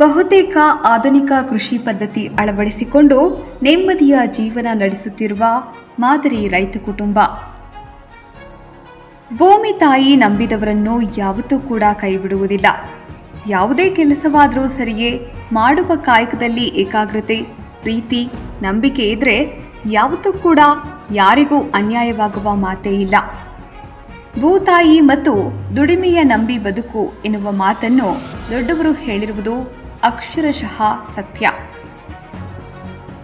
ಬಹುತೇಕ ಆಧುನಿಕ ಕೃಷಿ ಪದ್ಧತಿ ಅಳವಡಿಸಿಕೊಂಡು ನೆಮ್ಮದಿಯ ಜೀವನ ನಡೆಸುತ್ತಿರುವ ಮಾದರಿ ರೈತ ಕುಟುಂಬ. ಭೂಮಿ ತಾಯಿ ನಂಬಿದವರನ್ನು ಯಾವತ್ತೂ ಕೂಡ ಕೈಬಿಡುವುದಿಲ್ಲ. ಯಾವುದೇ ಕೆಲಸವಾದರೂ ಸರಿಯೇ ಮಾಡುವ ಕಾಯಕದಲ್ಲಿ ಏಕಾಗ್ರತೆ, ಪ್ರೀತಿ, ನಂಬಿಕೆ ಇದ್ರೆ ಯಾವತ್ತೂ ಕೂಡ ಯಾರಿಗೂ ಅನ್ಯಾಯವಾಗುವ ಮಾತೇ ಇಲ್ಲ. ಭೂತಾಯಿ ಮತ್ತು ದುಡಿಮೆಯ ನಂಬಿ ಬದುಕು ಎನ್ನುವ ಮಾತನ್ನು ದೊಡ್ಡವರು ಹೇಳಿರುವುದು ಅಕ್ಷರಶಃ ಸತ್ಯ.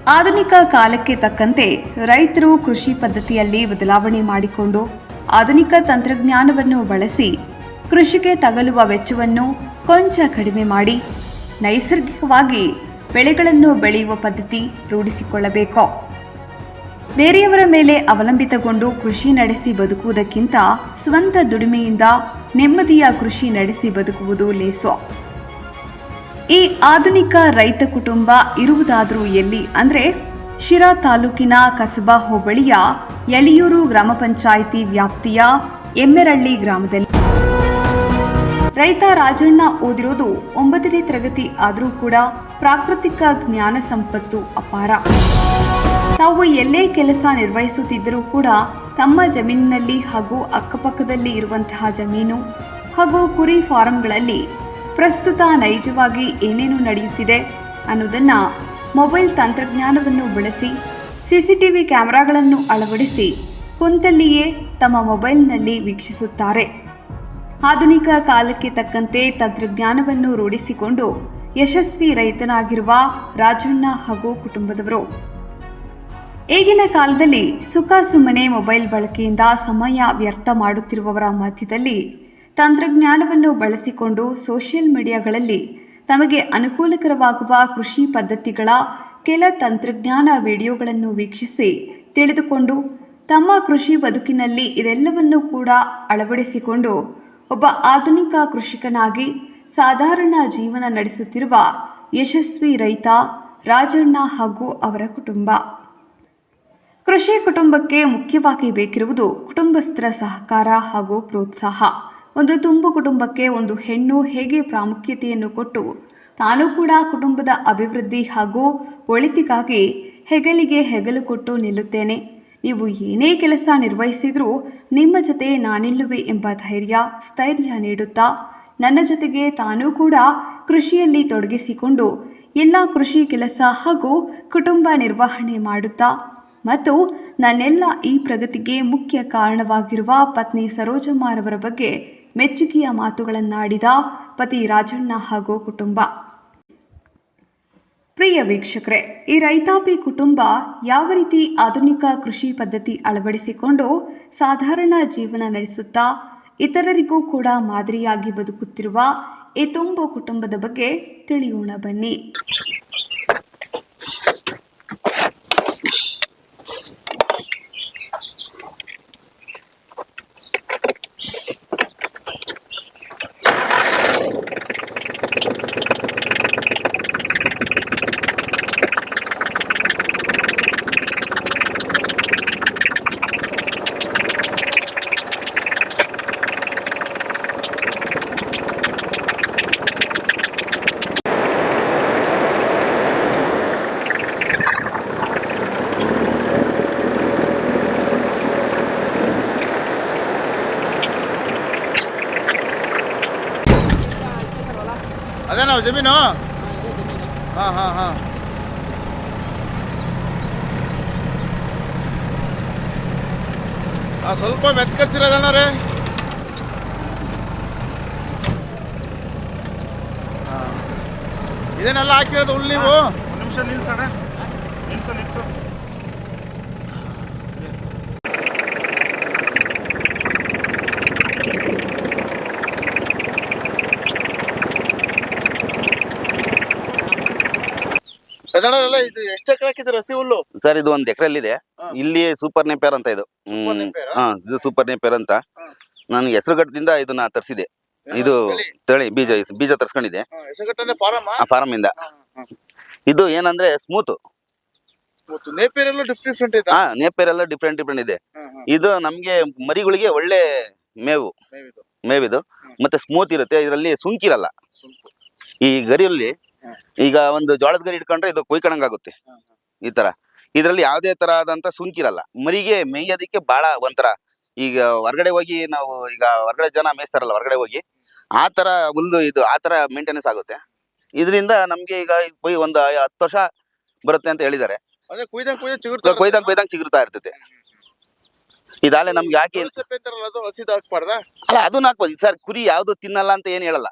ಆಧುನಿಕ ಕಾಲಕ್ಕೆ ತಕ್ಕಂತೆ ರೈತರು ಕೃಷಿ ಪದ್ಧತಿಯಲ್ಲಿ ಬದಲಾವಣೆ ಮಾಡಿಕೊಂಡು ಆಧುನಿಕ ತಂತ್ರಜ್ಞಾನವನ್ನು ಬಳಸಿ ಕೃಷಿಗೆ ತಗಲುವ ವೆಚ್ಚವನ್ನು ಕೊಂಚ ಕಡಿಮೆ ಮಾಡಿ ನೈಸರ್ಗಿಕವಾಗಿ ಬೆಳೆಗಳನ್ನು ಬೆಳೆಯುವ ಪದ್ಧತಿ ರೂಢಿಸಿಕೊಳ್ಳಬೇಕು. ಬೇರೆಯವರ ಮೇಲೆ ಅವಲಂಬಿತಗೊಂಡು ಕೃಷಿ ನಡೆಸಿ ಬದುಕುವುದಕ್ಕಿಂತ ಸ್ವಂತ ದುಡಿಮೆಯಿಂದ ನೆಮ್ಮದಿಯ ಕೃಷಿ ನಡೆಸಿ ಬದುಕುವುದು ಲೇಸು. ಈ ಆಧುನಿಕ ರೈತ ಕುಟುಂಬ ಇರುವುದಾದರೂ ಎಲ್ಲಿ ಅಂದ್ರೆ ಶಿರಾ ತಾಲೂಕಿನ ಕಸಬಾ ಹೋಬಳಿಯ ಯಲಿಯೂರು ಗ್ರಾಮ ಪಂಚಾಯಿತಿ ವ್ಯಾಪ್ತಿಯ ಎಮ್ಮೆರಳ್ಳಿ ಗ್ರಾಮದಲ್ಲಿ. ರೈತ ರಾಜಣ್ಣ ಓದಿರೋದು ಒಂಬತ್ತನೇ ತರಗತಿ ಆದರೂ ಕೂಡ ಪ್ರಾಕೃತಿಕ ಜ್ಞಾನ ಸಂಪತ್ತು ಅಪಾರ. ತಾವು ಎಲ್ಲೇ ಕೆಲಸ ನಿರ್ವಹಿಸುತ್ತಿದ್ದರೂ ಕೂಡ ತಮ್ಮ ಜಮೀನಿನಲ್ಲಿ ಹಾಗೂ ಅಕ್ಕಪಕ್ಕದಲ್ಲಿ ಇರುವಂತಹ ಜಮೀನು ಹಾಗೂ ಕುರಿ ಫಾರಂಗಳಲ್ಲಿ ಪ್ರಸ್ತುತ ನೈಜವಾಗಿ ಏನೇನು ನಡೆಯುತ್ತಿದೆ ಅನ್ನೋದನ್ನ ಮೊಬೈಲ್ ತಂತ್ರಜ್ಞಾನವನ್ನು ಬಳಸಿ, ಸಿಸಿಟಿವಿ ಕ್ಯಾಮೆರಾಗಳನ್ನು ಅಳವಡಿಸಿ ಕುಂತಲ್ಲಿಯೇ ತಮ್ಮ ಮೊಬೈಲ್ನಲ್ಲಿ ವೀಕ್ಷಿಸುತ್ತಾರೆ. ಆಧುನಿಕ ಕಾಲಕ್ಕೆ ತಕ್ಕಂತೆ ತಂತ್ರಜ್ಞಾನವನ್ನು ರೂಢಿಸಿಕೊಂಡು ಯಶಸ್ವಿ ರೈತನಾಗಿರುವ ರಾಜಣ್ಣ ಹಾಗೂ ಕುಟುಂಬದವರು. ಈಗಿನ ಕಾಲದಲ್ಲಿ ಸುಖ ಸುಮ್ಮನೆ ಮೊಬೈಲ್ ಬಳಕೆಯಿಂದ ಸಮಯ ವ್ಯರ್ಥ ಮಾಡುತ್ತಿರುವವರ ಮಧ್ಯದಲ್ಲಿ ತಂತ್ರಜ್ಞಾನವನ್ನು ಬಳಸಿಕೊಂಡು ಸೋಷಿಯಲ್ ಮೀಡಿಯಾಗಳಲ್ಲಿ ತಮಗೆ ಅನುಕೂಲಕರವಾಗುವ ಕೃಷಿ ಪದ್ಧತಿಗಳ ಕೆಲ ತಂತ್ರಜ್ಞಾನ ವಿಡಿಯೋಗಳನ್ನು ವೀಕ್ಷಿಸಿ ತಿಳಿದುಕೊಂಡು ತಮ್ಮ ಕೃಷಿ ಬದುಕಿನಲ್ಲಿ ಇದೆಲ್ಲವನ್ನೂ ಕೂಡ ಅಳವಡಿಸಿಕೊಂಡು ಒಬ್ಬ ಆಧುನಿಕ ಕೃಷಿಕನಾಗಿ ಸಾಧಾರಣ ಜೀವನ ನಡೆಸುತ್ತಿರುವ ಯಶಸ್ವಿ ರೈತ ರಾಜಣ್ಣ ಹಾಗೂ ಅವರ ಕುಟುಂಬ. ಕೃಷಿ ಕುಟುಂಬಕ್ಕೆ ಮುಖ್ಯವಾಗಿ ಬೇಕಿರುವುದು ಕುಟುಂಬಸ್ಥರ ಸಹಕಾರ ಹಾಗೂ ಪ್ರೋತ್ಸಾಹ. ಒಂದು ತುಂಬು ಕುಟುಂಬಕ್ಕೆ ಒಂದು ಹೆಣ್ಣು ಹೇಗೆ ಪ್ರಾಮುಖ್ಯತೆಯನ್ನು ಕೊಟ್ಟು ತಾನು ಕೂಡ ಕುಟುಂಬದ ಅಭಿವೃದ್ಧಿ ಹಾಗೂ ಒಳಿತಿಗಾಗಿ ಹೆಗಲಿಗೆ ಹೆಗಲು ಕೊಟ್ಟು ನಿಲ್ಲುತ್ತೇನೆ. ನೀವು ಏನೇ ಕೆಲಸ ನಿರ್ವಹಿಸಿದರೂ ನಿಮ್ಮ ಜೊತೆ ನಾನಿಲ್ಲುವೆ ಎಂಬ ಧೈರ್ಯ, ಸ್ಥೈರ್ಯ ನೀಡುತ್ತಾ ನನ್ನ ಜೊತೆಗೆ ತಾನೂ ಕೂಡ ಕೃಷಿಯಲ್ಲಿ ತೊಡಗಿಸಿಕೊಂಡು ಎಲ್ಲ ಕೃಷಿ ಕೆಲಸ ಹಾಗೂ ಕುಟುಂಬ ನಿರ್ವಹಣೆ ಮಾಡುತ್ತಾ ಮತ್ತು ನನ್ನೆಲ್ಲ ಈ ಪ್ರಗತಿಗೆ ಮುಖ್ಯ ಕಾರಣವಾಗಿರುವ ಪತ್ನಿ ಸರೋಜಮ್ಮರವರ ಬಗ್ಗೆ ಮೆಚ್ಚುಗೆಯ ಮಾತುಗಳನ್ನಾಡಿದ ಪತಿ ರಾಜಣ್ಣ ಹಾಗೂ ಕುಟುಂಬ. ಪ್ರಿಯ ವೀಕ್ಷಕರೇ, ಈ ರೈತಾಪಿ ಕುಟುಂಬ ಯಾವ ರೀತಿ ಆಧುನಿಕ ಕೃಷಿ ಪದ್ಧತಿ ಅಳವಡಿಸಿಕೊಂಡು ಸಾಧಾರಣ ಜೀವನ ನಡೆಸುತ್ತಾ, ಇತರರಿಗೂ ಕೂಡ ಮಾದರಿಯಾಗಿ ಬದುಕುತ್ತಿರುವ ಈ ತುಂಬು ಕುಟುಂಬದ ಬಗ್ಗೆ ತಿಳಿಯೋಣ ಬನ್ನಿ. ಅದೇ ನಾವು ಜಮೀನು? ಹಾಂ ಹಾಂ ಹಾಂ. ಹಾಂ ಸ್ವಲ್ಪ ಮೆತ್ಕಸಿರೋದಣ್ಣ ರೀ. ಇದನ್ನೆಲ್ಲ ಹಾಕಿರೋದು ನೀವು? ಒಂದು ನಿಮಿಷ ನಿಲ್ಸೋಣ ಪೆದಣರೆಲ್ಲ ಇದು ಎಷ್ಟು ಎಕರೆ ಹಾಕಿದ್ರೆ ಹಸಿ ಹುಲ್ಲು? ಸರ್ ಇದು ಒಂದ್ ಎಕರೆಲ್ಲಿದೆ ಇದೆ ಇಲ್ಲಿ ಸೂಪರ್ ನೇಪೇರ್ ಅಂತ ಇದು. ಹ್ಮ್. ನೇಪಿಯರಾ? ಹಾ ಇದು ಸೂಪರ್ ನೇಪೇರ್ ಅಂತ. ನಾನು ಹೆಸರುಘಟ್ಟದಿಂದ ಇದನ್ನ ತರಿಸಿದೆ. ಇದು ತಳಿ? ಬೀಜ ಬೀಜ ತರ್ಸ್ಕೊಂಡಿದೆ. ಹೆಸರುಗಟ್ಟನೆ ಫಾರಮ್? ಆ ಫಾರಂ ಇಂದ ಇದು ಏನಂದ್ರೆ ಸ್ಮೂತ್. ಮತ್ತು ಡಿಫ್ರೆಂಟ್ ಇದೆ? ಹಾ ನೇಪೇರ್ ಎಲ್ಲ ಡಿಫ್ರೆಂಟ್ ಡಿಫ್ರೆಂಟ್ ಇದೆ. ಇದು ನಮ್ಗೆ ಮರಿಗಳಿಗೆ ಒಳ್ಳೆ ಮೇವು. ಮೇವಿದು. ಮತ್ತೆ ಸ್ಮೂತ್ ಇರುತ್ತೆ ಇದರಲ್ಲಿ ಸುಂಕಿರಲ್ಲ. ಈ ಗರಿಯಲ್ಲಿ ಈಗ ಒಂದು ಜೋಳದ ಗರಿ ಇಟ್ಕೊಂಡ್ರೆ ಇದು ಕುಯ್ಕೊಂಡಂಗಾಗುತ್ತೆ ಈ ತರ. ಇದರಲ್ಲಿ ಯಾವುದೇ ತರ ಆದಂತ ಸುಂಕಿರಲ್ಲ ಮರಿಗೆ ಮೇಯೋದಕ್ಕೆ ಬಹಳ ಒಂಥರ ಈಗ ಹೊರಗಡೆ ಹೋಗಿ ನಾವು ಈಗ ಹೊರಗಡೆ ಜನ ಮೇಯಿಸ್ತಾರಲ್ಲ ಹೊರಗಡೆ ಹೋಗಿ ಆ ತರ ಹುಲ್ಲು ಇದು ಆ ತರ ಮೇಂಟೆನೆನ್ಸ್ ಆಗುತ್ತೆ. ಇದರಿಂದ ನಮ್ಗೆ ಈಗ ಒಂದು ಹತ್ತು ವರ್ಷ ಬರುತ್ತೆ ಅಂತ ಹೇಳಿದ್ದಾರೆ. ಕೊಯ್ದಂಗ್ ಕೊಯ್ದಂಗ್ ಚಿಗುರ್ತಾ ಇರ್ತೈತೆ ಇದಾಲೆ ನಮ್ಗೆ ಯಾಕೆ ಹಾಕ್ಬಾರ್ದ? ಅಲ್ಲ ಅದನ್ನ ಹಾಕ್ಬೋದು ಸರ್ ಕುರಿ ಯಾವ್ದು ತಿನ್ನಲ್ಲ ಅಂತ ಏನ್ ಹೇಳಲ್ಲ.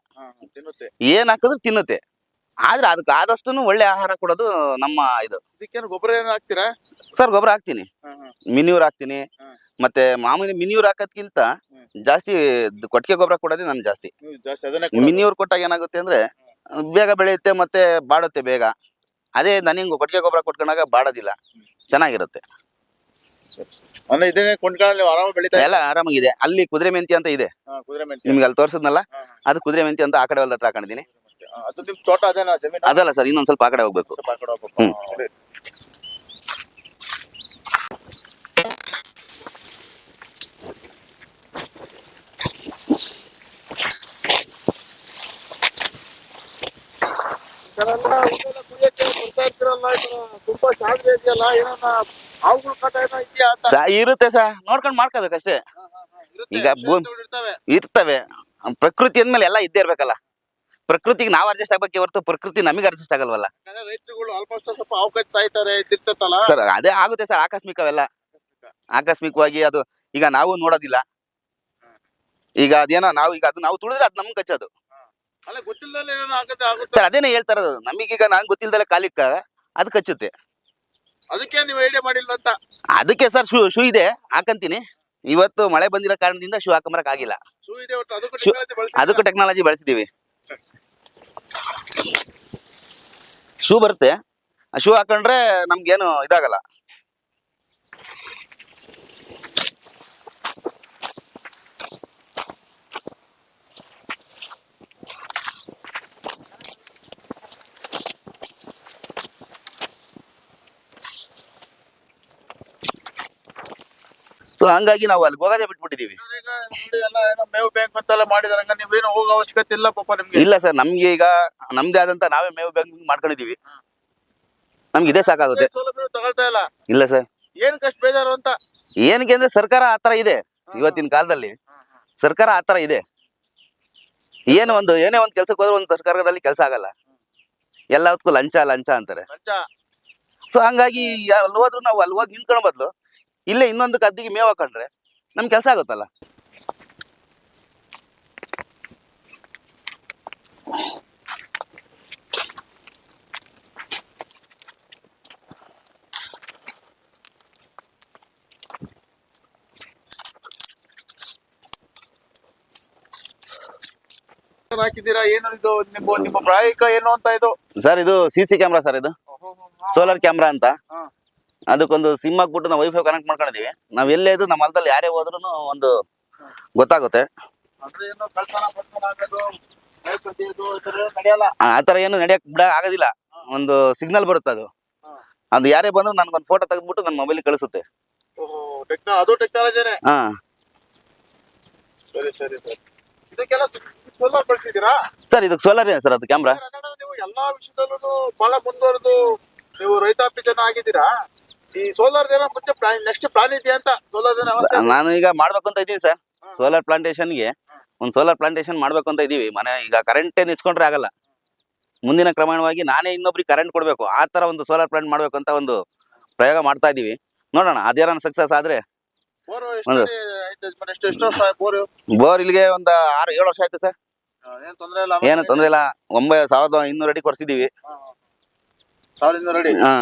ತಿನ್ನುತ್ತೆ. ಏನ್ ಹಾಕಿದ್ರು ತಿನ್ನುತ್ತೆ. ಆದ್ರೆ ಅದಕ್ಕೆ ಆದಷ್ಟು ಒಳ್ಳೆ ಆಹಾರ ಕೊಡೋದು ನಮ್ಮ ಇದು. ಇದಕ್ಕೇನು ಗೊಬ್ಬರ ಏನ್ ಹಾಕ್ತೀರಾ? ಸರ್ ಗೊಬ್ಬರ ಹಾಕ್ತೀನಿ. ಮಿನಿಯೂರ್ ಹಾಕ್ತೀನಿ. ಮತ್ತೆ ಮಾಮೂಲಿ ಮಿನಿಯೂರ್ ಹಾಕೋದ್ಕಿಂತ ಜಾಸ್ತಿ ಕೊಟ್ಟಿಗೆ ಗೊಬ್ಬರ ಕೊಡೋದೇ ನಾನು ಜಾಸ್ತಿ. ಮಿನ್ಯೂರ್ ಕೊಟ್ಟಾಗ ಏನಾಗುತ್ತೆ ಅಂದ್ರೆ ಬೇಗ ಬೆಳೆಯುತ್ತೆ ಮತ್ತೆ ಬಾಡುತ್ತೆ ಬೇಗ. ಅದೇ ನನಗೆ ಕೊಟ್ಟಿಗೆ ಗೊಬ್ಬರ ಕೊಟ್ಕೊಂಡಾಗ ಬಾಡೋದಿಲ್ಲ. ಚೆನ್ನಾಗಿರುತ್ತೆ. ಅಂದ್ರೆ ಇದೇ ಕೊಂಡ್ಕೊಳ್ಳಿ ನೀವು ಆರಾಮ ಬೆಳಿತಾ ಎಲ್ಲ ಆರಾಮಾಗಿದೆ. ಅಲ್ಲಿ ಕುದುರೆ ಮೆಂತಿ ಅಂತ ಇದೆ. ಹಾ, ಕುದುರೆ ಮೆಂತೆ. ನಿಮ್ಗೆ ಅಲ್ಲಿ ತೋರಿಸಿದ್ನಲ್ಲ? ಅದು ಕುದುರೆ ಮೆಂತಿ ಅಂತ ಆ ಕಡೆ ಹೊಲ್ದ ಹತ್ರ ಹಾಕೊಂಡಿದ್ದೀನಿ. ಹಾ, ಅದು ನಿಮ್ ತೋಟ ಅದೇನಾ ಜಮೀನು? ಅದಲ್ಲ ಸರ್ ಇನ್ನೊಂದ್ ಸ್ವಲ್ಪ ಆ ಕಡೆ ಹೋಗ್ಬೇಕು. ಸ್ವಲ್ಪ ಆ ಕಡೆ ಹೋಗ್ಬೇಕು. ಹ್ಮ್. ಹಾ, ಸರಿ. ಇದೆಲ್ಲ ಊಟೆಲ್ಲ ಕುಡಿಯಕ್ಕೆ ಬರ್ತಾ ಇರ್ತೀರಲ್ಲ ಇದು ತುಂಬಾ ಜಾಗ್ರೆ ಇದೆಯಲ್ಲ ಏನನ್ನ ಸ ಇರುತ್ತೆ ಸರ್ ನೋಡ್ಕೊಂಡು ಮಾಡ್ಕೋಬೇಕಷ್ಟೇ. ಈಗ ಇರ್ತವೆ. ಪ್ರಕೃತಿ ಅಂದ್ಮೇಲೆ ಎಲ್ಲ ಇದ್ದೇ ಇರ್ಬೇಕಲ್ಲ. ಪ್ರಕೃತಿಗೆ ನಾವು ಅಡ್ಜಸ್ಟ್ ಆಗ್ಬೇಕೆ ಹೊರತು ಪ್ರಕೃತಿ ನಮಗೆ ಅಡ್ಜಸ್ಟ್ ಆಗಲ್ವಲ್ಲ. ಸರ್ ಅದೇ ಆಗುತ್ತೆ ಸರ್ ಆಕಸ್ಮಿಕವೆಲ್ಲ. ಆಕಸ್ಮಿಕವಾಗಿ ಅದು ಈಗ ನಾವು ನೋಡೋದಿಲ್ಲ. ಈಗ ಅದೇನೋ ನಾವು ಈಗ ಅದು ನಾವು ತುಳಿದ್ರೆ ಅದು ನಮ್ಗೆ ಕಚ್ಚೋದು. ಸರ್ ಅದೇನೇ ಹೇಳ್ತಾರದು ನಮಗೀಗ ನಾನು ಗೊತ್ತಿಲ್ಲದಲ್ಲೇ ಕಾಲಿಕ್ಕ ಅದು ಕಚ್ಚುತ್ತೆ. ಅದಕ್ಕೆ ನೀವು ಐಡಿಯಾ ಮಾಡಿಲ್ಲ ಅಂತ? ಅದಕ್ಕೆ ಸರ್ ಶೂ ಶೂ ಇದೆ ಹಾಕಂತೀನಿ. ಇವತ್ತು ಮಳೆ ಬಂದಿರೋ ಕಾರಣದಿಂದ ಶೂ ಹಾಕೊಂಬರಕ್ ಆಗಿಲ್ಲ. ಶೂ ಇದೆ ಒಟ್ಟು ಅದಕ್ಕೂ ಶೂ- technology ಬಳಸಿ ಅದಕ್ಕೂ ಟೆಕ್ನಾಲಜಿ ಬಳಸಿದೀವಿ ಶೂ ಬರುತ್ತೆ. ಆ ಶೂ ಹಾಕೊಂಡ್ರೆ ನಮ್ಗೇನು ಇದಾಗಲ್ಲ. ಸೊ ಹಂಗಾಗಿ ನಾವು ಅಲ್ಲಿ ಹೋಗೋದೇ ಬಿಟ್ಬಿಟ್ಟಿದೀವಿ ಮೇವು ಬ್ಯಾಂಕ್ ಅಂತೆಲ್ಲ ಮಾಡಿದಾರೆ ಹಂಗ ನೀವೇನು ಹೋಗೋ ಅವಶ್ಯಕತೆ ಇಲ್ಲ ಪಾಪ ನಿಮ್ಗೆ ಇಲ್ಲ ಸರ್ ನಮ್ಗೆ ಈಗ ನಮ್ದೇ ಆದಂತ ನಾವೇ ಮೇವು ಬ್ಯಾಂಕ್ ಮಾಡ್ಕೊಂಡಿದೀವಿ ನಮ್ಗೆ ಇದೇ ಸಾಕಾಗುತ್ತೆ. ಸೌಲಭ್ಯ ತಗೊಳ್ತಾ ಇಲ್ಲ ಇಲ್ಲ ಸರ್. ಏನ್ ಕಷ್ಟ ಬೇಜಾರು ಅಂತ ಏನಕ್ಕೆ ಅಂದ್ರೆ ಸರ್ಕಾರ ಆತರ ಇದೆ ಇವತ್ತಿನ ಕಾಲದಲ್ಲಿ. ಸರ್ಕಾರ ಆತರ ಇದೆ. ಏನು ಒಂದು ಏನೇ ಒಂದು ಕೆಲ್ಸಕ್ಕೆ ಹೋದ್ರೆ ಒಂದು ಸರ್ಕಾರದಲ್ಲಿ ಕೆಲಸ ಆಗಲ್ಲ. ಎಲ್ಲದಕ್ಕೂ ಲಂಚ ಲಂಚ ಅಂತಾರೆ. ಸೊ ಹಂಗಾಗಿ ಅಲ್ಲಿ ಹೋದ್ರು ನಾವು ಅಲ್ಲಿ ಹೋಗಿ ನಿಂತ್ಕೊಂಡ್ ಬದಲು ಇಲ್ಲೇ ಇನ್ನೊಂದು ಕದ್ದಿಗೆ ಮೇವು ಹಾಕೊಂಡ್ರೆ ನಮ್ಗೆ ಕೆಲಸ ಆಗುತ್ತಲ್ಲ? ಹಾಕಿದ್ದೀರಾ? ಏನು ಇದು? ನಿಮ್ಮ ನಿಮ್ಮ ಪ್ರಾಯಿಕ ಏನು ಅಂತ ಇದು? ಸರ್ ಇದು ಸಿ ಸಿ ಕ್ಯಾಮ್ರಾ ಸರ್ ಇದು. ಸೋಲಾರ್ ಕ್ಯಾಮ್ರಾ ಅಂತ. ಅದಕ್ಕೊಂದು ಸಿಮ್ ಹಾಕ್ಬಿಟ್ಟು ನಾವು ವೈಫೈ ಕನೆಕ್ಟ್ ಮಾಡ್ಕೊಂಡಿದೀವಿ. ನಾವ್ ಎಲ್ಲೇ ಇದ್ದು ನಮ್ಮ ಹೊಲದಲ್ಲಿ ಯಾರೇ ಹೋದ್ರು ಒಂದು ಗೊತ್ತಾಗುತ್ತೆ. ಆತರ ಏನು ನಡೆಯಕ್ ಬಿಡ ಆಗೋದಿಲ್ಲ. ಒಂದು ಸಿಗ್ನಲ್ ಬರುತ್ತೆ ಅದು. ಅದು ಯಾರೇ ಬಂದ್ರು ನನ್ಗೊಂದು ಫೋಟೋ ತೆಗೆದ್ಬಿಟ್ಟು ನನ್ನ ಮೊಬೈಲ್ ಕಳಿಸುತ್ತೆ. ಹಾ. ಸರಿ ಸರಿ ಸರಿ. ಇದಕ್ಕೆಲ್ಲ ಸೋಲಾರ್ ಬಳಸಿದ್ದೀರಾ? ಸರ್ ಇದಕ್ಕೆ ಸೋಲಾರ್ ಸರ್ ಅದು ಕ್ಯಾಮ್ರಾ ನೀವು ಎಲ್ಲಾ ವಿಷಯದಲ್ಲೂ ಬಹಳ ಮುಂದುವರೆದು ನೀವು ರೈತಾಪಿ ಜನ ಆಗಿದ್ದೀರಾ? ಈ ಸೋಲಾರ್ ಜನ ಮತ್ತೆ ಪ್ಲಾನ್ ನೆಕ್ಸ್ಟ್ ಪ್ಲಾನ್ ಇದೆಯಾ ಅಂತ ಸೋಲಾರ್ ಜನ ನಾನು ಈಗ ಮಾಡ್ಬೇಕು ಅಂತ ಇದ್ದೀನಿ ಸರ್. ಸೋಲಾರ್ ಪ್ಲಾಂಟೇಶನ್ಗೆ ಒಂದು ಸೋಲಾರ್ ಪ್ಲಾಂಟೇಶನ್ ಮಾಡ್ಬೇಕು ಅಂತ ಇದೀವಿ ಮನೆ ಈಗ ಕರೆಂಟ್ ಇಚ್ಕೊಂಡ್ರೆ ಆಗಲ್ಲ. ಮುಂದಿನ ಕ್ರಮಣವಾಗಿ ನಾನೇ ಇನ್ನೊಬ್ರಿಗೆ ಕರೆಂಟ್ ಕೊಡಬೇಕು. ಆ ತರ ಒಂದು ಸೋಲಾರ್ ಪ್ಲಾಂಟ್ ಮಾಡ್ಬೇಕು ಅಂತ ಒಂದು ಪ್ರಯೋಗ ಮಾಡ್ತಾ ಇದೀವಿ ನೋಡೋಣ ಅದೇನ ಸಕ್ಸಸ್ ಆದ್ರೆ? ಬೋರ್ ಇಲ್ಲಿಗೆ ಒಂದು ಆರು ಏಳು ವರ್ಷ ಆಯ್ತು ಸರ್. ಏನ್ ತೊಂದ್ರೆ ಇಲ್ಲ ಏನು ಒಂಬೈ ಸಾವಿರದ ಇನ್ನೂರು ಅಡಿ ಕೊಡ್ಸಿದೀವಿ ಹಾ.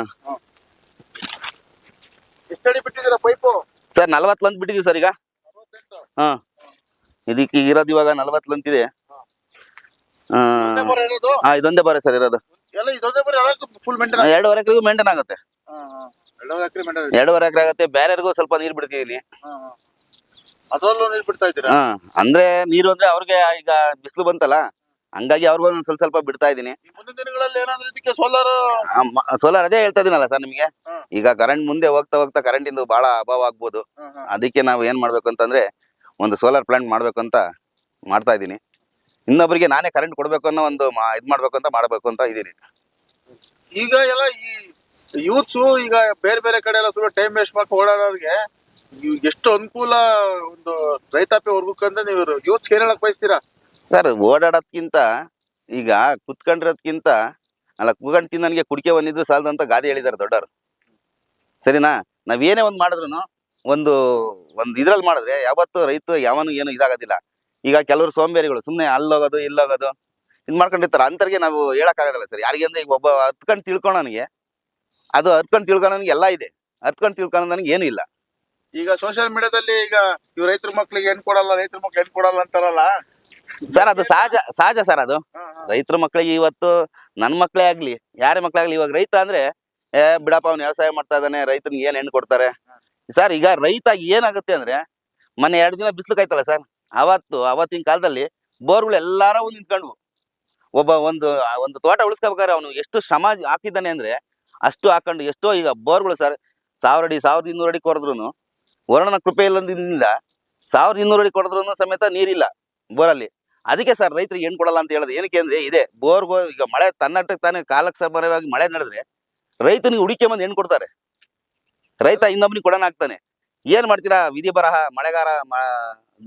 ಎಷ್ಟು ಅಡಿ ಬಿಟ್ಟಿದ್ದೀರಾ ಪೈಪು? ಸರ್ ನಲ್ವತ್ತು ಲಂತ್ ಬಿಟ್ಟಿದೀವಿ ಸರ್ ಈಗ. ಹಾ. ಇದಕ್ಕೆ ಇರೋದು ಇವಾಗ ನಲ್ವತ್ತು ಲಂತ್ ಇದೆ. ಹಾ. ಇದೊಂದೇ ಬರ ಸರ್ ಇರೋದು. ಎಲ್ಲ ಇದೊಂದೇ ಬೋರ್ ಫುಲ್ ಮೇಂಟೈನ್ ಎರಡೂವರೆ ಎಕರೆಗೂ ಮೇಂಟೈನ್ ಆಗುತ್ತೆ. ಎರಡೂವರೆ ಎಕರೆ ಆಗುತ್ತೆ. ಬೇರೆಯವ್ರಿಗೂ ಸ್ವಲ್ಪ ನೀರು ಬಿಡ್ತಿದೀನಿ ಅದರಲ್ಲೂ ನೀರು ಬಿಡ್ತಾ ಇದ್ದೀರಾ? ಹಾ. ಅಂದ್ರೆ ನೀರು ಅಂದ್ರೆ ಅವ್ರಿಗೆ ಈಗ ಬಿಸಿಲು ಬಂತಲ್ಲ? ಹಂಗಾಗಿ ಅವ್ರಿಗೂ ಒಂದ್ ಸ್ವಲ್ಪ ಸ್ವಲ್ಪ ಬಿಡ್ತಾ ಇದೀನಿ. ಮುಂದಿನ ದಿನಗಳಲ್ಲಿ ಏನಾದ್ರೂ ಇದಕ್ಕೆ ಸೋಲಾರ್ ಸೋಲಾರ್ ಅದೇ ಹೇಳ್ತಾ ಇದೀನಲ್ಲ ಸರ್ ನಿಮ್ಗೆ? ಈಗ ಕರೆಂಟ್ ಮುಂದೆ ಹೋಗ್ತಾ ಹೋಗ್ತಾ ಕರೆಂಟ್ ಇಂದು ಬಹಳ ಅಭಾವ ಆಗ್ಬೋದು. ಅದಕ್ಕೆ ನಾವು ಏನ್ ಮಾಡ್ಬೇಕು ಅಂತಂದ್ರೆ ಒಂದು ಸೋಲಾರ್ ಪ್ಲಾಂಟ್ ಮಾಡ್ಬೇಕು ಅಂತ ಮಾಡ್ತಾ ಇದೀನಿ. ಇನ್ನೊಬ್ಬರಿಗೆ ನಾನೇ ಕರೆಂಟ್ ಕೊಡ್ಬೇಕು ಅನ್ನೋ ಒಂದು ಇದ್ ಮಾಡ್ಬೇಕು ಅಂತ ಮಾಡ್ಬೇಕು ಅಂತ ಇದೀನಿ. ಈಗ ಎಲ್ಲ ಈ ಯೂತ್ಸು ಈಗ ಬೇರೆ ಬೇರೆ ಕಡೆ ಎಲ್ಲ ಸುಮ್ಮನೆ ಟೈಮ್ ವೇಸ್ಟ್ ಮಾಡ್ಕೊ ಓಡಾಡೋರಿಗೆ ಎಷ್ಟು ಅನುಕೂಲ ಒಂದು ರೈತಾಪಿ ವರ್ಗಕ್ಕಂದ್ರೆ ನೀವು ಯೂತ್ಸ್ ಏನ್ ಹೇಳಕ್ ಬಯಸ್ತೀರಾ? ಸರ್ ಓಡಾಡೋದ್ಕಿಂತ ಈಗ ಕುತ್ಕೊಂಡಿರೋದ್ಕಿಂತ ಅಲ್ಲ ಕುತ್ಕೊಂಡು ತಿನ್ನನಿಗೆ ಕುಡಿಕೆ ಬಂದಿದ್ರು ಸಾಲದಂತ ಗಾದೆ ಹೇಳಿದ್ದಾರೆ ದೊಡ್ಡವರು. ಸರಿನಾ? ನಾವೇನೇ ಒಂದು ಮಾಡಿದ್ರು ಒಂದು ಒಂದು ಇದ್ರಲ್ಲಿ ಮಾಡಿದ್ರೆ ಯಾವತ್ತು ರೈತ ಯಾವನು ಏನು ಇದಾಗೋದಿಲ್ಲ. ಈಗ ಕೆಲವರು ಸೋಂಬೇರಿಗಳು ಸುಮ್ಮನೆ ಅಲ್ಲೋಗೋದು, ಇಲ್ಲೋಗೋದು, ಇದು ಮಾಡ್ಕೊಂಡಿರ್ತಾರೆ. ಅಂತರ್ಗೆ ನಾವು ಹೇಳೋಕ್ಕಾಗೋದಿಲ್ಲ ಸರ್. ಯಾರಿಗೆ ಅಂದರೆ ಈಗ ಒಬ್ಬ ಹತ್ಕೊಂಡು ನನಗೆ, ಅದು ಹತ್ಕೊಂಡು ನನಗೆ ಎಲ್ಲ ಇದೆ. ಹತ್ಕೊಂಡು ತಿಳ್ಕೊಳ್ಳೋ ನನಗೆ ಏನೂ ಇಲ್ಲ. ಈಗ ಸೋಷಿಯಲ್ ಮೀಡಿಯಾದಲ್ಲಿ ಈಗ ಇವ್ ರೈತರ ಮಕ್ಳಿಗೆ ಏನು ಕೊಡಲ್ಲ, ರೈತರ ಮಕ್ಳು ಏನು ಕೊಡಲ್ಲ ಅಂತಾರಲ್ಲ ಸರ್ ಅದು ಸಹಜ ಸಹಜ ಸರ್ ಅದು. ರೈತರ ಮಕ್ಕಳಿಗೆ ಇವತ್ತು ನನ್ನ ಮಕ್ಕಳೇ ಆಗ್ಲಿ ಯಾರೇ ಮಕ್ಕಳಾಗ್ಲಿ ಇವಾಗ ರೈತ ಅಂದ್ರೆ ಏ ಬಿಡಪ್ಪ ಅವ್ನು ವ್ಯವಸಾಯ ಮಾಡ್ತಾ ಇದ್ದಾನೆ ರೈತನಿಗೆ ಏನ್ ಹೆಣ್ಣು ಕೊಡ್ತಾರೆ. ಸರ್ ಈಗ ರೈತ ಏನಾಗುತ್ತೆ ಅಂದ್ರೆ ಮೊನ್ನೆ ಎರಡು ದಿನ ಬಿಸಿಲು ಕಾಯ್ತಲ್ಲ ಸರ್ ಅವತ್ತು ಅವತ್ತಿನ ಕಾಲದಲ್ಲಿ ಬೋರ್ಗಳು ಎಲ್ಲಾರು ನಿಂತ್ಕೊಂಡ್ವು. ಒಬ್ಬ ಒಂದು ಒಂದು ತೋಟ ಉಳಿಸ್ಕೋಬೇಕಾದ್ರೆ ಅವನು ಎಷ್ಟು ಶ್ರಮ ಹಾಕಿದ್ದಾನೆ ಅಂದ್ರೆ ಅಷ್ಟು ಹಾಕೊಂಡು ಎಷ್ಟೋ ಈಗ ಬೋರ್ಗಳು ಸರ್ ಸಾವಿರ ಅಡಿ ಸಾವಿರದ ಇನ್ನೂರು ಅಡಿ ಕೊರೆದ್ರು ವರ್ಣನ ಕೃಪೆ ಇಲ್ಲದಿಂದ ಸಾವಿರದ ಇನ್ನೂರು ಅಡಿ ಕೊಡಿದ್ರು ಸಮೇತ ನೀರಿಲ್ಲ ಬೋರಲ್ಲಿ. ಅದಕ್ಕೆ ಸರ್ ರೈತರಿಗೆ ಏನ್ ಕೊಡಲ್ಲ ಅಂತ ಹೇಳೋದು. ಏನಕ್ಕೆ ಅಂದ್ರೆ ಇದೆ ಬೋರ್ಗೋ ಈಗ ಮಳೆ ತನ್ನಟ್ಟಕ್ಕೆ ತಾನೇ ಕಾಲಕ್ಕೆ ಸರ್ಬರವಾಗಿ ಮಳೆ ನಡೆದ್ರೆ ರೈತನಿಗೆ ಹುಡುಕಿ ಬಂದು ಹೆಣ್ಣು ಕೊಡ್ತಾರೆ? ರೈತ ಇನ್ನೊಬ್ಬನಿಗೆ ಕೊಡೋಣ ಆಗ್ತಾನೆ. ಏನ್ ಮಾಡ್ತೀರಾ? ವಿಧಿ ಬರಹ ಮಳೆಗಾರ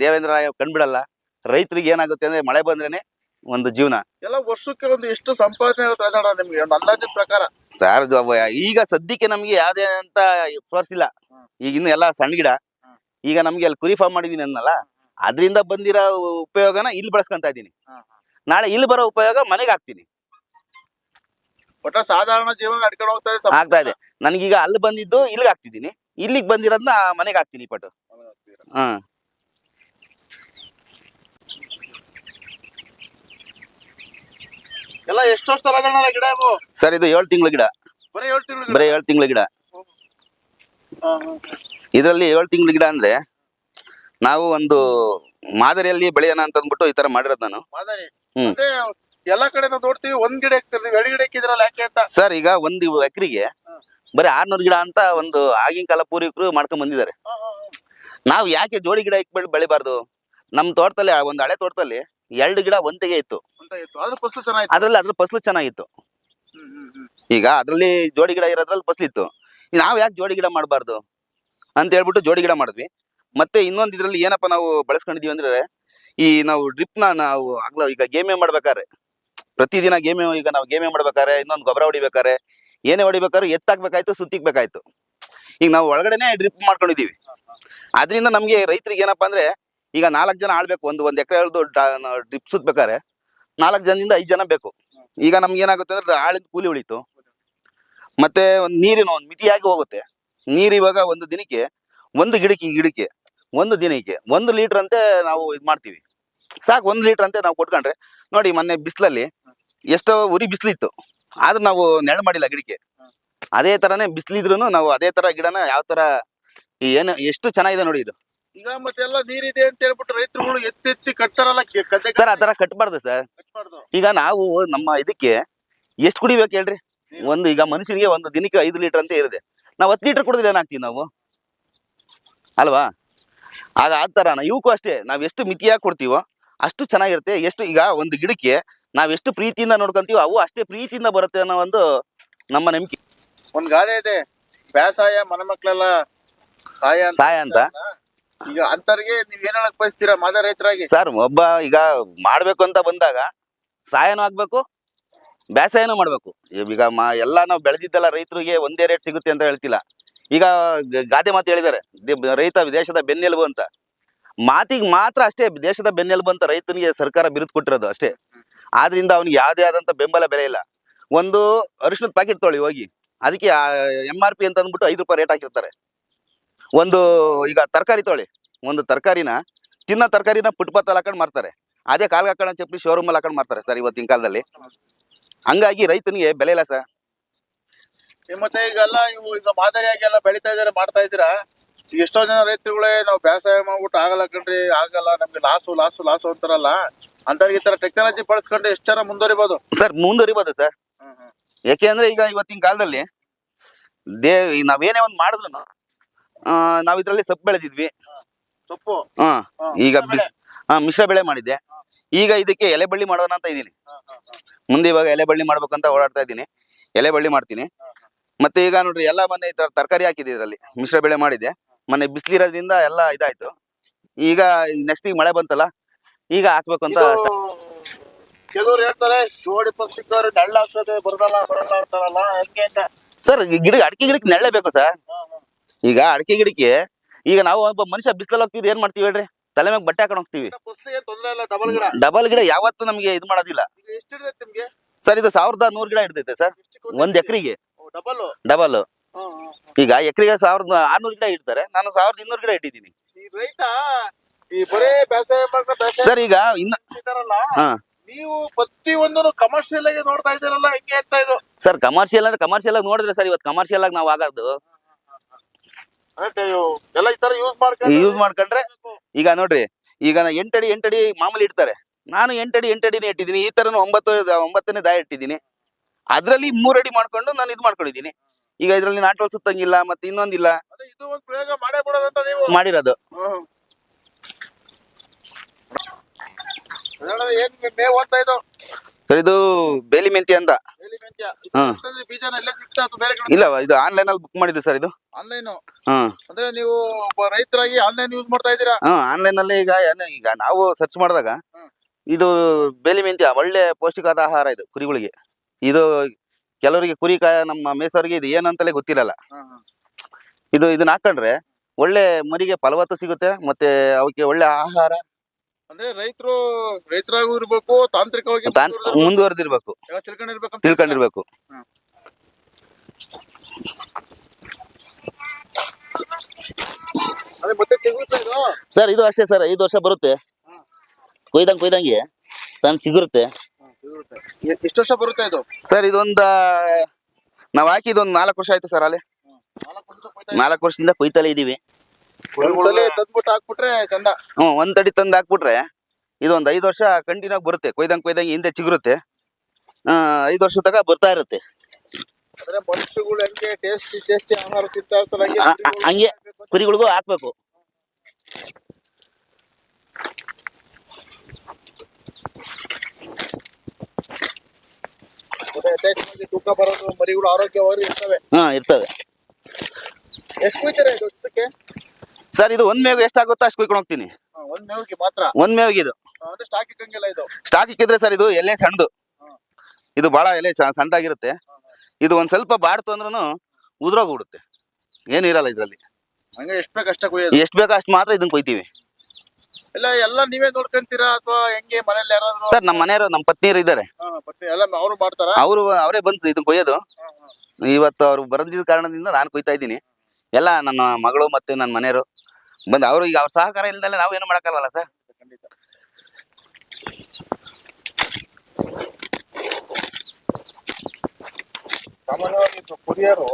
ದೇವೇಂದ್ರ ರಾಯ ಕಂಡ್ಬಿಡಲ್ಲ ರೈತರಿಗೆ ಏನಾಗುತ್ತೆ ಅಂದ್ರೆ ಮಳೆ ಬಂದ್ರೇನೆ ಒಂದು ಜೀವನ. ಎಲ್ಲ ವರ್ಷಕ್ಕೆ ಒಂದು ಎಷ್ಟು ಸಂಪಾದನೆ ಇರುತ್ತೆ ನಿಮ್ಗೆ? ಒಂದು ಅಂದಾಜಿನ ಪ್ರಕಾರ. ಸರ್ ಈಗ ಸದ್ಯಕ್ಕೆ ನಮ್ಗೆ ಯಾವ್ದೇ ಅಂತ ಫ್ಲೋರ್ಸ್ ಇಲ್ಲ. ಈಗ ಇನ್ನು ಎಲ್ಲ ಸಣ್ಣ ಗಿಡ. ಈಗ ನಮ್ಗೆ ಅಲ್ಲಿ ಕುರಿ ಫಾರ್ಮ್ ಮಾಡಿದೀನಿ ಅನ್ನಲ್ಲ ಅದರಿಂದ ಬಂದಿರೋ ಉಪಯೋಗನ ಇಲ್ಲಿ ಬಳಸ್ಕೊಂತ ಇದ್ದೀನಿ. ನಾಳೆ ಇಲ್ಲಿ ಬರೋ ಉಪಯೋಗ ಮನೆಗೆ ಹಾಕ್ತೀನಿ. ಒಟ್ಟ ಸಾಧಾರಣ ಜೀವನ ನಡ್ಕೊಂಡು ಹೋಗ್ತಾ ಇದೆ ಆಗ್ತಾ ಇದೆ. ನನಗೀಗ ಅಲ್ಲಿ ಬಂದಿದ್ದು ಇಲ್ಲಿಗೆ ಹಾಕ್ತಿದ್ದೀನಿ. ಇಲ್ಲಿಗೆ ಬಂದಿರೋದನ್ನ ಮನೆಗೆ ಹಾಕ್ತೀನಿ ಪಟ್ಟು ಹಾ. ಎಲ್ಲ ಎಷ್ಟು ವರ್ಷ ಗಿಡ ಸರ್ ಇದು ಏಳು ತಿಂಗಳ ಗಿಡ. ಬರೀ ಏಳು ತಿಂಗಳು ಬರೀ ಏಳು ತಿಂಗಳ ಗಿಡ. ಇದರಲ್ಲಿ ಏಳು ತಿಂಗಳ ಗಿಡ ಅಂದ್ರೆ ನಾವು ಒಂದು ಮಾದರಿಯಲ್ಲಿ ಬೆಳೆಯೋಣ ಅಂತ ಅಂದ್ಬಿಟ್ಟು ಈ ತರ ಮಾಡಿರೋದು ನಾನು. ಮಾದರಿ. ಹ್ಮ್. ಮತ್ತೆ ಎಲ್ಲಾ ಕಡೆ ನಾವು ನೋಡ್ತೀವಿ ಒಂದ್ ಗಿಡ ಎರಡು ಗಿಡ ಇಕ್ಕಿದ್ರಲ್ಲ ಯಾಕೆ ಅಂತ? ಸರ್ ಈಗ ಒಂದು ಎಕರೆಗೆ ಬರೀ ಆರ್ನೂರು ಗಿಡ ಅಂತ ಒಂದು ಆಗಿನ ಕಾಲ ಪೂರ್ವಿಕರು ಮಾಡ್ಕೊಂಡ್ ಬಂದಿದ್ದಾರೆ. ನಾವು ಯಾಕೆ ಜೋಡಿ ಗಿಡ ಇಕ್ಬಿಟ್ಟು ಬೆಳಿಬಾರ್ದು? ನಮ್ಮ ತೋಟದಲ್ಲಿ ಒಂದ್ ಒಂದು ಹಳೆ ತೋಟದಲ್ಲಿ ಎರಡು ಗಿಡ ಒಂತೆಗೆ ಇತ್ತು. ಅಂತ ಇತ್ತು. ಅದ್ರ ಫಸಲು ಚೆನ್ನಾಗಿತ್ತು. ಅದ್ರಲ್ಲಿ ಅದ್ರ ಫಸಲು ಚೆನ್ನಾಗಿತ್ತು. ಹ್ಮ್, ಹ್ಮ್, ಹ್ಮ್. ಈಗ ಅದ್ರಲ್ಲಿ ಜೋಡಿ ಗಿಡ ಇರೋದ್ರಲ್ಲಿ ಫಸಲಿತ್ತು ನಾವು ಯಾಕೆ ಜೋಡಿ ಗಿಡ ಮಾಡಬಾರ್ದು? ಅಂತ ಹೇಳ್ಬಿಟ್ಟು ಜೋಡಿ ಗಿಡ ಮಾಡಿದ್ವಿ. ಮತ್ತೆ ಇನ್ನೊಂದು ಇದ್ರಲ್ಲಿ ಏನಪ್ಪ ನಾವು ಬಳಸ್ಕೊಂಡಿದೀವಿ ಅಂದ್ರೆ, ಈ ನಾವು ಡ್ರಿಪ್ನ ನಾವು ಆಗ್ಲ ಈಗ ಗೇಮೆ ಮಾಡ್ಬೇಕಾದ್ರೆ. ಪ್ರತಿದಿನ ಗೇಮೆ ಈಗ ನಾವು ಗೇಮೆ ಮಾಡ್ಬೇಕಾದ್ರೆ, ಇನ್ನೊಂದು ಗೊಬ್ಬರ ಹೊಡಿಬೇಕಾರೆ ಏನೇ ಹೊಡಿಬೇಕಾದ್ರೆ ಎತ್ತಾಕ್ಬೇಕಾಯ್ತು, ಸುತ್ತಿಕ್ಬೇಕಾಯ್ತು. ಈಗ ನಾವು ಒಳಗಡೆನೆ ಡ್ರಿಪ್ ಮಾಡ್ಕೊಂಡಿದೀವಿ. ಅದರಿಂದ ನಮ್ಗೆ ರೈತರಿಗೆ ಏನಪ್ಪಾ ಅಂದ್ರೆ, ಈಗ ನಾಲ್ಕು ಜನ ಆಳ್ಬೇಕು, ಒಂದು ಒಂದು ಎಕರೆ ಹೇಳ್ದು ಡ್ರಿಪ್ ಸುತ್ತಬೇಕಾರೆ ನಾಲ್ಕು ಜನದಿಂದ ಐದು ಜನ ಬೇಕು. ಈಗ ನಮ್ಗೆ ಏನಾಗುತ್ತೆ ಅಂದ್ರೆ ಆಳಿಂದ ಕೂಲಿ ಉಳಿತು. ಮತ್ತೆ ಒಂದು ನೀರಿನ ಒಂದು ಮಿತಿಯಾಗಿ ಹೋಗುತ್ತೆ. ನೀರು ಇವಾಗ ಒಂದು ದಿನಕ್ಕೆ ಒಂದು ಗಿಡಕ್ಕೆ ಗಿಡಕ್ಕೆ ಒಂದು ದಿನಕ್ಕೆ ಒಂದು ಲೀಟರ್ ಅಂತೆ ನಾವು ಇದು ಮಾಡ್ತೀವಿ. ಸಾಕು ಒಂದು ಲೀಟರ್ ಅಂತೆ ನಾವು ಕೊಟ್ಕೊಂಡ್ರೆ ನೋಡಿ ಮೊನ್ನೆ ಬಿಸಿಲಲ್ಲಿ ಎಷ್ಟೋ ಉರಿ ಬಿಸಿಲಿತ್ತು. ಆದ್ರೆ ನಾವು ನೆಳ ಮಾಡಿಲ್ಲ ಗಿಡಕ್ಕೆ. ಅದೇ ತರನೇ ಬಿಸಿಲಿದ್ರು ನಾವು ಅದೇ ತರ ಗಿಡನ ಯಾವ ತರ ಏನು ಎಷ್ಟು ಚೆನ್ನಾಗಿದೆ ನೋಡಿ ಇದು. ಈಗ ಮತ್ತೆ ಎಲ್ಲ ನೀರಿದೆ ಅಂತ ಹೇಳ್ಬಿಟ್ಟು ರೈತರುಗಳು ಎತ್ತೆತ್ತಿ ಎತ್ತಿ ಕಟ್ತಾರಲ್ಲ ಸರ್ ಆ ತರ ಕಟ್ಬಾರ್ದು ಸರ್. ಈಗ ನಾವು ನಮ್ಮ ಇದಕ್ಕೆ ಎಷ್ಟು ಕುಡಿಬೇಕು ಹೇಳ್ರಿ? ಒಂದು ಈಗ ಮನುಷ್ಯನಿಗೆ ಒಂದು ದಿನಕ್ಕೆ ಐದು ಲೀಟರ್ ಅಂತ ಇರುತ್ತೆ. ನಾವು ಹತ್ತು ಲೀಟರ್ ಕುಡಿದ್ರೆ ಏನಾಗ್ತೀವಿ ನಾವು? ಅಲ್ವಾ? ಆಗ ಆ ಥರ ಇವಕ್ಕೂ ಅಷ್ಟೇ. ನಾವು ಎಷ್ಟು ಮಿತಿಯಾಗಿ ಕೊಡ್ತೀವೋ ಅಷ್ಟು ಚೆನ್ನಾಗಿರುತ್ತೆ. ಎಷ್ಟು ಈಗ ಒಂದು ಗಿಡಕ್ಕೆ ನಾವು ಎಷ್ಟು ಪ್ರೀತಿಯಿಂದ ನೋಡ್ಕೊಂತೀವೋ ಅವು ಅಷ್ಟೇ ಪ್ರೀತಿಯಿಂದ ಬರುತ್ತೆ ಅನ್ನೋ ಒಂದು ನಮ್ಮ ನಂಬಿಕೆ. ಒಂದು ಗಾದೆ ಇದೆ. ಬೇಸಾಯ ಮನಮಕ್ಕಳೆಲ್ಲ ಸಾಯ ಸಹಾಯ ಅಂತ ಸಹಾಯ ಅಂತ. ಈಗ ಅಂತರ್ಗೆ ನೀವ್ ಏನ್ ಹೇಳಕ್ ಬಯಸ್ತೀರಾ ಮಾದ ರೈತರಾಗಿ? ಸರ್ ಒಬ್ಬ ಈಗ ಮಾಡ್ಬೇಕು ಅಂತ ಬಂದಾಗ ಸಹಾಯನೂ ಆಗ್ಬೇಕು ಬೇಸಾಯನೂ ಮಾಡ್ಬೇಕು. ಈಗ ಮಾ ಎಲ್ಲ ನಾವು ಬೆಳೆದಿದ್ದೆಲ್ಲ ರೈತರಿಗೆ ಒಂದೇ ರೇಟ್ ಸಿಗುತ್ತೆ ಅಂತ ಹೇಳ್ತಿಲ್ಲ. ಈಗ ಗಾದೆ ಮಾತು ಹೇಳಿದ್ದಾರೆ. ರೈತ ದೇಶದ ಬೆನ್ನೆಲುಬು ಅಂತ. ಮಾತಿಗೆ ಮಾತ್ರ ಅಷ್ಟೇ, ದೇಶದ ಬೆನ್ನೆಲುಬು ಅಂತ ರೈತನಿಗೆ ಸರ್ಕಾರ ಬಿರುದು ಕೊಟ್ಟಿರೋದು ಅಷ್ಟೇ. ಆದ್ರಿಂದ ಅವ್ನಿಗೆ ಯಾವುದೇ ಆದಂತ ಬೆಂಬಲ ಬೆಲೆ ಇಲ್ಲ. ಒಂದು ಅರಿಶಿನದ ಪ್ಯಾಕೆಟ್ ತೊಳಿ ಹೋಗಿ. ಅದಕ್ಕೆ ಎಂ ಆರ್ ಪಿ ಅಂತ ಅಂದ್ಬಿಟ್ಟು ಐದು ರೂಪಾಯಿ ರೇಟ್ ಹಾಕಿರ್ತಾರೆ. ಒಂದು ಈಗ ತರಕಾರಿ ತೊಳಿ. ಒಂದು ತರಕಾರಿನ, ತಿನ್ನೋ ತರಕಾರಿನ ಫುಟ್ಪಾತ್ ಹಾಕೊಂಡು ಮಾರ್ತಾರೆ. ಅದೇ ಕಾಲ್ಗೆ ಹಾಕೊಂಡು ಚಪ್ಪಲಿ ಶೋರೂಮಲ್ಲಿ ಹಾಕೊಂಡು ಮಾರ್ತಾರೆ ಸರ್ ಇವತ್ತಿನ ಕಾಲದಲ್ಲಿ. ಹಂಗಾಗಿ ರೈತನಿಗೆ ಬೆಲೆ ಇಲ್ಲ ಸರ್. ಮತ್ತೆ ಈಗೆಲ್ಲ ಇವು ಈಗ ಮಾದರಿಯಾಗಿ ಎಲ್ಲ ಬೆಳಿತಾ ಇದಾರೆ ಮಾಡ್ತಾ ಇದ್ದೀರಾ? ಎಷ್ಟೋ ಜನ ರೈತರುಗಳೇ ನಾವು ಬೇಸಾಯ ಮಾಡ್ಬಿಟ್ಟು ಆಗಲ್ಲ ಕಣ್ರಿ ಆಗಲ್ಲ ನಮ್ಗೆ ಲಾಸು ಲಾಸು ಲಾಸು ಅಂತಾರಲ್ಲ ಅಂತವ್ರಿಗೆ ಈ ತರ ಟೆಕ್ನಾಲಜಿ ಬಳಸ್ಕೊಂಡ್ರೆ ಎಷ್ಟು ಜನ ಮುಂದುವರಿಬೋದು? Sir ಮುಂದುವರಿಬೋದು sir. ಯಾಕೆ ಅಂದ್ರೆ ಈಗ ಇವತ್ತಿನ ಕಾಲದಲ್ಲಿ ದೇ ನಾವೇನೇ ಒಂದ್ ಮಾಡಿದ್ರು ನಾವ್ ಇದ್ರಲ್ಲಿ ಸೊಪ್ಪು ಬೆಳೆದಿದ್ವಿ. ಸೊಪ್ಪು? ಹಾ ಈಗ. ಬಿ- ಹಾ ಮಿಶ್ರ ಬೆಳೆ ಮಾಡಿದ್ದೆ. ಈಗ ಇದಕ್ಕೆ ಎಲೆ ಬಳ್ಳಿ ಮಾಡೋಣ ಅಂತ ಇದೀನಿ ಮುಂದೆ ಇವಾಗ ಎಲೆ ಬಳ್ಳಿ ಮಾಡ್ಬೇಕಂತ ಓಡಾಡ್ತಾ ಇದ್ದೀನಿ. ಎಲೆ ಬಳ್ಳಿ ಮಾಡ್ತೀನಿ. ಮತ್ತೆ ಈಗ ನೋಡ್ರಿ ಎಲ್ಲ ಮೊನ್ನೆ ಈ ತರ ತರಕಾರಿ ಹಾಕಿದೆ ಇದರಲ್ಲಿ. ಮಿಶ್ರ ಬೆಳೆ ಮಾಡಿದೆ ಮೊನ್ನೆ ಬಿಸಿಲಿರೋದ್ರಿಂದ ಎಲ್ಲ ಇದಾಯ್ತು. ಈಗ ನೆಕ್ಸ್ಟ್ ಈಗ ಮಳೆ ಬಂತಲ್ಲ ಈಗ ಹಾಕ್ಬೇಕು ಅಂತ ಕೆಲವ್ರು ಹೇಳ್ತಾರೆ ಜೋಡಿ ಸಿಕ್ಕವ್ರು ನೆಳ್ಳ ಆಗ್ತದೆ ಬರಲ್ಲ ಬರಲ್ಲ ಅಂತಾರಲ್ಲ ಹೆಂಗೆ ಅಂತ. ಸರ್ ಗಿಡ ಅಡಿಕೆ ಗಿಡಕ್ಕೆ ನೆಳ್ಳೆ ಬೇಕು ಸರ್. ಈಗ ಅಡಿಕೆ ಗಿಡಕ್ಕೆ ಈಗ ನಾವು ಒಬ್ಬ ಮನುಷ್ಯ ಬಿಸಿಲಲ್ಲಿ ಹೋಗ್ತಿದ್ರೆ ಏನ್ ಮಾಡ್ತೀವಿ ಹೇಳ್ರಿ? ತಲೆ ಮೇಲೆ ಬಟ್ಟೆ ಹಾಕೊಂಡು ಹೋಗ್ತೀವಿ. ಡಬಲ್ ಗಿಡ. ಯಾವತ್ತು ನಮಗೆ ಇದು ಮಾಡೋದಿಲ್ಲ. ಸರ್ ಇದು ಸಾವಿರದ ನೂರು ಗಿಡ ಹಿಡ್ದೈತೆ ಸರ್. ಒಂದ್ ಎಕರೆಗೆ. ಡಬಲ್ ಈಗ ಎಕರೆಗೆ ಸಾವಿರದ ಆರ್ನೂರು ಗಿಡ ಇಡ್ತಾರೆ. ನಾನು ಸಾವಿರದ ಇನ್ನೂರು ಗಿಡ ಇಟ್ಟಿದ್ದೀನಿ. ಸರ್ ಈಗ ಇನ್ನ ನೀವು ಪ್ರತಿ ಒಂದನ್ನು ಕಮರ್ಷಿಯಲ್ ಆಗಿ ನೋಡ್ತಾ ಇದ್ದೀರಲ್ಲ ಹಿಂಗೆ ಅಂತ ಇದು? ಸರ್ ಕಮರ್ಷಿಯಲ್ ಅಂದ್ರೆ ಕಮರ್ಷಿಯಲ್ ಆಗಿ ನೋಡಿದ್ರೆ ಸರ್ ಇವತ್ತು ಕಮರ್ಷಿಯಲ್ ಆಗಿ ನಾವು ಆಗದ್ದು ಎಲ್ಲ ಈ ತರ ಯೂಸ್ ಮಾಡ್ಕೊಂಡು ಯೂಸ್ ಮಾಡ್ಕೊಂಡ್ರೆ ಈಗ ನೋಡ್ರಿ ಈಗ ಎಂಟಡಿ ಎಂಟಡಿ ಮಾಮೂಲಿ ಇಡ್ತಾರೆ. ನಾನು ಎಂಟಡಿ ಎಂಟಡಿನೇ ಇಟ್ಟಿದ್ದೀನಿ. ಈ ತರನು ಒಂಬತ್ತು ಒಂಬತ್ತನೇ ದಾಯ ಇಟ್ಟಿದ್ದೀನಿ. ಅದ್ರಲ್ಲಿ ಮೂರಡಿ ಮಾಡ್ಕೊಂಡು ನಾನು ಇದು ಮಾಡ್ಕೊಂಡಿದ್ದೀನಿ. ಈಗ ಇದ್ರಲ್ಲಿ ನಾಟೋಲ್ ಸುತ್ತಂಗಿಲ್ಲ ಮತ್ತೆ ಇನ್ನೊಂದಿಲ್ಲ. ಅದೇ ಇದು ಒಂದು ಪ್ರಯೋಗ ಮಾಡೇ ಬಿಡೋದಂತ ನೀವು. ಮಾಡಿರೋದು. ಸರ್ ಇದು ಬೇಲಿ ಮೆಂತಿ ಅಂತ. ಇಲ್ಲ ಇದು ಆನ್ಲೈನ್ ಅಲ್ಲಿ ಬುಕ್ ಮಾಡಿದ್ರು ಸರ್ ಇದು. ಆನ್ಲೈನ್? ಅಂದ್ರೆ ನೀವು ರೈತರಾಗಿ ಆನ್ಲೈನ್ ಯೂಸ್ ಮಾಡ್ತಾ ಇದ್ದೀರಾ? ಆನ್ಲೈನ್ ಅಲ್ಲಿ ಈಗ ಈಗ ನಾವು ಸರ್ಚ್ ಮಾಡಿದಾಗ ಇದು ಬೇಲಿ ಮೆಂತ್ಯ ಒಳ್ಳೆ ಪೌಷ್ಟಿಕ ಆಹಾರ ಇದು ಕುರಿಗಳಿಗೆ. ಇದು ಕೆಲವರಿಗೆ ಕುರಿ ಕಾಯ ನಮ್ಮ ಮೇಸವರಿಗೆ ಇದು ಏನಂತಲೇ ಗೊತ್ತಿರಲ್ಲ. ಇದು ಇದನ್ನ ಹಾಕೊಂಡ್ರೆ ಒಳ್ಳೆ ಮರಿಗೆ ಫಲವತ್ತ ಸಿಗುತ್ತೆ ಮತ್ತೆ ಅವಕ್ಕೆ ಒಳ್ಳೆ ಆಹಾರ. ಅಂದ್ರೆ ರೈತರು ರೈತರಾಗೂ ಇರ್ಬೇಕು ತಾಂತ್ರಿಕವಾಗಿ ಮುಂದುವರೆದಿರ್ಬೇಕು. ತಿಳ್ಕೊಂಡಿರ್ಬೇಕು. ತಿಳ್ಕೊಂಡಿರ್ಬೇಕು ಸರ್ ಇದು ಅಷ್ಟೇ ಸರ್ ಐದು ವರ್ಷ ಬರುತ್ತೆ. ಕೊಯ್ದಂಗೆ ಕೊಯ್ದಂಗೆ. ತಾನು ಚಿಗುರುತ್ತೆ. ಎಷ್ಟು ವರ್ಷ ಬರುತ್ತೆ ಇದು? ಸರ್ ಇದೊಂದ ನಾವ್ ಹಾಕಿದ ಒಂದು ನಾಲ್ಕು ವರ್ಷ ಆಯ್ತು ಸರ್ ಅಲ್ಲಿ. ನಾಲ್ಕು ವರ್ಷದಿಂದ ಕೊಯ್ತಲೇ ಇದೀವಿ. ಒಂದ್ಸಲಿ ತಂದ್ಬಿಟ್ಟು ಹಾಕ್ಬಿಟ್ರೆ ಚಂದ. ಹ್ಞೂ ಒಂದ್ ಅಡಿ ತಂದ್ ಹಾಕ್ಬಿಟ್ರೆ ಇದೊಂದು ಐದು ವರ್ಷ ಕಂಟಿನ್ಯೂ ಆಗಿ ಬರುತ್ತೆ. ಕೊಯ್ದಂಗ್ ಕೊಯ್ದಂಗೆ ಹಿಂದೆ ಚಿಗುರುತ್ತೆ. ಐದು ವರ್ಷ ತನಕ ಬರ್ತಾ ಇರುತ್ತೆ. ಮನುಷ್ಯಗಳು ಹೆಂಗೆ ಟೇಸ್ಟಿ ಟೇಸ್ಟಿ ಆಹಾರ ತಿಂತಾ ಇರ್ತಾರೆ ಹಂಗೆ ಕುರಿಗಳಿಗೂ ಹಾಕ್ಬೇಕು. ತೂಕ ಬರೋದು ಮರಿಗಳು ಆರೋಗ್ಯವಾಗಿ ಇರ್ತವೆ. ಹಾ ಇರ್ತವೆ. ಎಷ್ಟು ಕುಯ್ತಾರೆ ಇದು ಸರ್ ಇದು ಒಂದ್ ಮೇವು ಎಷ್ಟಾಗುತ್ತೋ ಅಷ್ಟು ಕುಯ್ಕೊಂಡು ಹೋಗ್ತೀನಿ. ಒಂದ್ ಮೇವಿಗೆ ಮಾತ್ರ? ಒಂದ್ ಮೇವಿಗೆ ಇದು. ಆ, ಅಂದ್ರೆ ಸ್ಟಾಕ್ ಇಕ್ಕಂಗಿಲ್ಲ ಇದು. ಸ್ಟಾಕ್ ಇಕ್ಕಿದ್ರೆ ಸರ್ ಇದು ಎಲೆ ಸಣ್ಣದು. ಇದು ಬಹಳ ಎಲೆ ಚ- ಸಣ್ಣದಾಗಿರುತ್ತೆ. ಇದು ಒಂದ್ ಸ್ವಲ್ಪ ಬಾಡ್ತು ಅಂದ್ರೂ ಉದುರೋಗ್ಬಿಡುತ್ತೆ ಏನು ಇರಲ್ಲ ಇದ್ರಲ್ಲಿ. ಹಂಗೆ ಎಷ್ಟು ಬೇಕು ಅಷ್ಟೇ ಕುಯ್ಯೋದು. ಎಷ್ಟು ಬೇಕೋ ಅಷ್ಟು ಮಾತ್ರ ಇದನ್ನ ಕೊಯ್ತೀವಿ. ಇಲ್ಲ ಎಲ್ಲ ನೀವೇ ನೋಡ್ಕೊಂತೀರಾ ಅಥವಾ ಹೆಂಗೆ? ಮನೇಲಿ ಯಾರಾದ್ರೂ? ಸರ್ ನಮ್ಮ ಮನೆಯವರು ನಮ್ಮ ಪತ್ನಿಯರು ಇದ್ದಾರೆ. ಹಾ, ಮತ್ತೆ ಎಲ್ಲ ಅವರು ಮಾಡ್ತಾರ? ಅವರು ಅವರೇ ಬಂದು ಇದನ್ನ ಕೊಯ್ಯೋದು. ಇವತ್ತು ಅವ್ರು ಬರಂದಿದ್ದ ಕಾರಣದಿಂದ ನಾನು ಕೊಯ್ತಾ ಇದ್ದೀನಿ. ಎಲ್ಲ ನನ್ನ ಮಗಳು ಮತ್ತೆ ನನ್ನ ಮನೆಯವರು ಬಂದು ಅವರು ಈಗ ಅವ್ರ ಸಹಕಾರ ಇಲ್ದಲೆ ನಾವು ಏನು ಮಾಡಕ್ಕಲ್ವಲ್ಲ ಸರ್. ಖಂಡಿತ ಸಾಮಾನ್ಯವಾಗಿ ಇದು ಕುರಿಯರು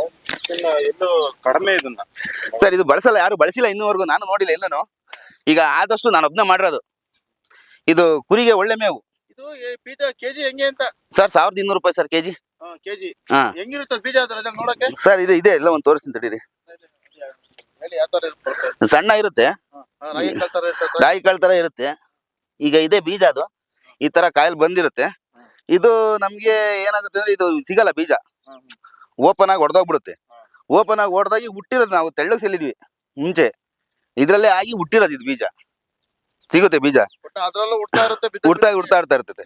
ಇದನ್ನ ಎಲ್ಲೂ ಕಡಿಮೆ ಇದನ್ನ. ಸರ್ ಇದು ಬಳಸಲ್ಲ ಯಾರು ಬಳಸಿಲ್ಲ ಇನ್ನೂವರೆಗೂ ನಾನು ನೋಡಿಲ್ಲ ಎಲ್ಲನು. ಈಗ ಆದಷ್ಟು ನಾನು ಒಬ್ಬನೇ ಮಾಡಿರೋದು. ಇದು ಕುರಿಗೆ ಒಳ್ಳೆ ಮೇವು. ಇದು ಬೀಜ ಕೆಜಿ ಹೆಂಗೆ ಅಂತ? ಸರ್ ಸಾವಿರದ ಇನ್ನೂರು ರೂಪಾಯಿ ಸರ್ ಕೆಜಿ. ಕೆಜಿ. ಹೆಂಗಿರುತ್ತೆ ಬೀಜ ನೋಡಕ್ಕೆ ಸರ್ ಇದು ಇದೆ ಎಲ್ಲ ಒಂದು ತೋರಿಸ್ತೀನಿ ತಡೀರಿ. ಸಣ್ಣ ಇರುತ್ತೆ. ರಾಯಿ ರಾಗಿ ಕಾಳು ತರ ಇರುತ್ತೆ ಈಗ ಇದೆ ಬೀಜ ಅದು. ಈ ತರ ಕಾಯಿಲ್ ಬಂದಿರುತ್ತೆ. ಇದು ನಮ್ಗೆ ಏನಾಗುತ್ತೆ ಅಂದ್ರೆ ಇದು ಸಿಗಲ್ಲ ಬೀಜ. ಓಪನ್ ಆಗಿ ಹೊಡೆದೋಗ್ಬಿಡುತ್ತೆ ಓಪನ್ ಆಗಿ ಹೊಡೆದಾಗಿ ಹುಟ್ಟಿರೋದು ನಾವು ತೆಳ್ಳಗೆ ಸೆಲ್ಲಿದ್ವಿ ಮುಂಚೆ. ಇದ್ರಲ್ಲೇ ಆಗಿ ಹುಟ್ಟಿರೋದು ಇದು ಬೀಜ. ಸಿಗುತ್ತೆ ಬೀಜ. ಅದ್ರಲ್ಲೂ ಹುಡ್ತಾ ಇರುತ್ತೆ ಉಡ್ತಾ ಹುಡ್ತಾ ಇರ್ತಾ ಇರ್ತದೆ